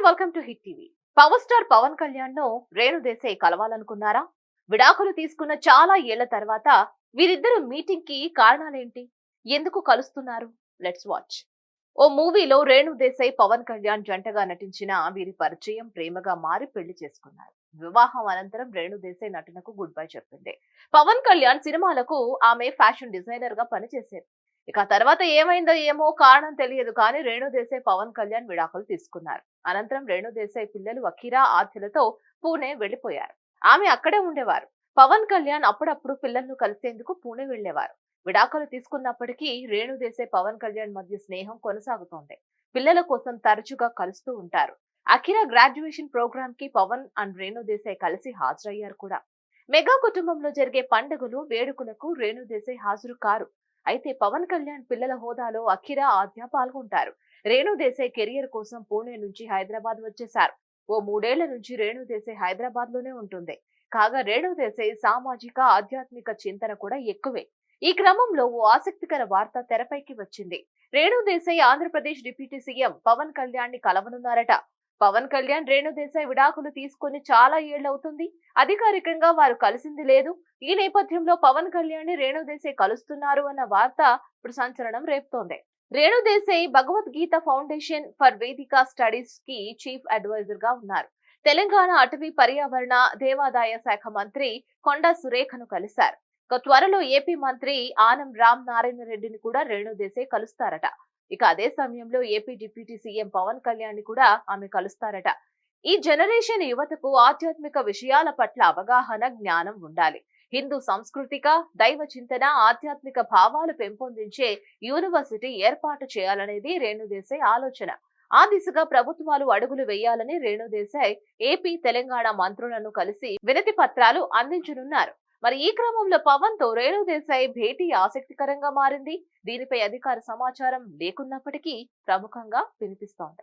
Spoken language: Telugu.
And welcome to Hit TV. Power star Pawan కళ్యాణ్ను Renu Desai కలవాలనుకున్నారా? విడాకులు తీసుకున్న చాలా ఏళ్ళ తర్వాత వీరిద్దరు మీటింగ్కి కారణాలేంటి? ఎందుకు కలుస్తున్నారు? Let's watch. ఓ మూవీలో రేణు దేశాయ్ పవన్ కళ్యాణ్ జంటగా నటించిన వీరి పరిచయం ప్రేమగా మారి పెళ్ళి చేసుకున్నారు. వివాహం అనంతరం రేణు దేశాయ్ నటనకు గుడ్ బై చెప్పింది. పవన్ కళ్యాణ్ సినిమాలకు ఆమె ఫ్యాషన్ డిజైనర్గా పనిచేసేది ఇక తర్వాత ఏమైందో ఏమో కారణం తెలియదు కానీ రేణు దేశాయ్ పవన్ కళ్యాణ్ విడాకులు తీసుకున్నారు. అనంతరం రేణు దేశాయ్ పిల్లలు అఖీరా ఆధ్యలతో పూణే వెళ్ళిపోయారు ఆమె అక్కడే ఉండేవారు. పవన్ కళ్యాణ్ అప్పుడప్పుడు పిల్లలను కలిసేందుకు పూణే వెళ్ళేవారు విడాకులు తీసుకున్నప్పటికీ రేణు దేశాయ్ పవన్ కళ్యాణ్ మధ్య స్నేహం కొనసాగుతోంది. పిల్లల కోసం తరచుగా కలుస్తూ ఉంటారు. అఖిరా గ్రాడ్యుయేషన్ ప్రోగ్రామ్కి పవన్ అండ్ రేణు దేశాయ్ కలిసి హాజరయ్యారు కూడా. మెగా కుటుంబంలో జరిగే పండుగలు వేడుకలకు రేణు దేశాయ్ హాజరు కారు. అయితే పవన్ కళ్యాణ్ పిల్లల హోదాలో అఖిరా ఆద్య పాల్గొంటారు. రేణు దేశాయ్ కెరియర్ కోసం పూణే నుంచి హైదరాబాద్ వచ్చేశారు ఓ మూడేళ్ళ నుంచి రేణు దేశాయ్ హైదరాబాద్లోనే ఉంటుంది. కాగా రేణు దేశాయ్ సామాజిక ఆధ్యాత్మిక చింతన కూడా ఎక్కువే. ఈ క్రమంలో ఓ ఆసక్తికర వార్త తెరపైకి వచ్చింది. రేణు దేశాయ్ ఆంధ్రప్రదేశ్ డిప్యూటీ సీఎం పవన్ కళ్యాణ్ని కలవనున్నారట. పవన్ కళ్యాణ్ రేణు దేశాయ్ విడాకులు తీసుకొని చాలా ఏళ్ళవుతుంది అధికారికంగా వారు కలిసింది లేదు. ఈ నేపథ్యంలో పవన్ కళ్యాణ్ని రేణు దేశాయ్ కలుస్తున్నారు అన్న వార్త ఇప్పుడు సంచలనం రేపుతోంది. రేణుదేశాయ్ భగవద్గీత ఫౌండేషన్ ఫర్ వేదిక స్టడీస్కి చీఫ్ అడ్వైజర్గా ఉన్నారు. తెలంగాణ అటవీ పర్యావరణ దేవాదాయ శాఖ మంత్రి కొండ సురేఖను కలిశారు. త్వరలో ఏపీ మంత్రి ఆనం రామ్ నారాయణ రెడ్డిని కూడా రేణుదేశాయ్ కలుస్తారట. ఇక అదే సమయంలో ఏపీ డిప్యూటీ సీఎం పవన్ కళ్యాణ్ని కూడా ఆమె కలుస్తారట. ఈ జనరేషన్ యువతకు ఆధ్యాత్మిక విషయాల పట్ల అవగాహన జ్ఞానం ఉండాలి. హిందూ సాంస్కృతిక దైవ చింతన ఆధ్యాత్మిక భావాలు పెంపొందించే యూనివర్సిటీ ఏర్పాటు చేయాలనేది రేణుదేశాయ్ ఆలోచన. ఆ దిశగా ప్రభుత్వాలు అడుగులు వేయాలని రేణుదేశాయ్ ఏపీ తెలంగాణ మంత్రులను కలిసి వినతి పత్రాలు అందించనున్నారు. మరి ఈ క్రమంలో పవన్తో రేణుదేశాయ్ భేటీ ఆసక్తికరంగా మారింది. దీనిపై అధికార సమాచారం లేకున్నప్పటికీ ప్రముఖంగా వినిపిస్తోంది.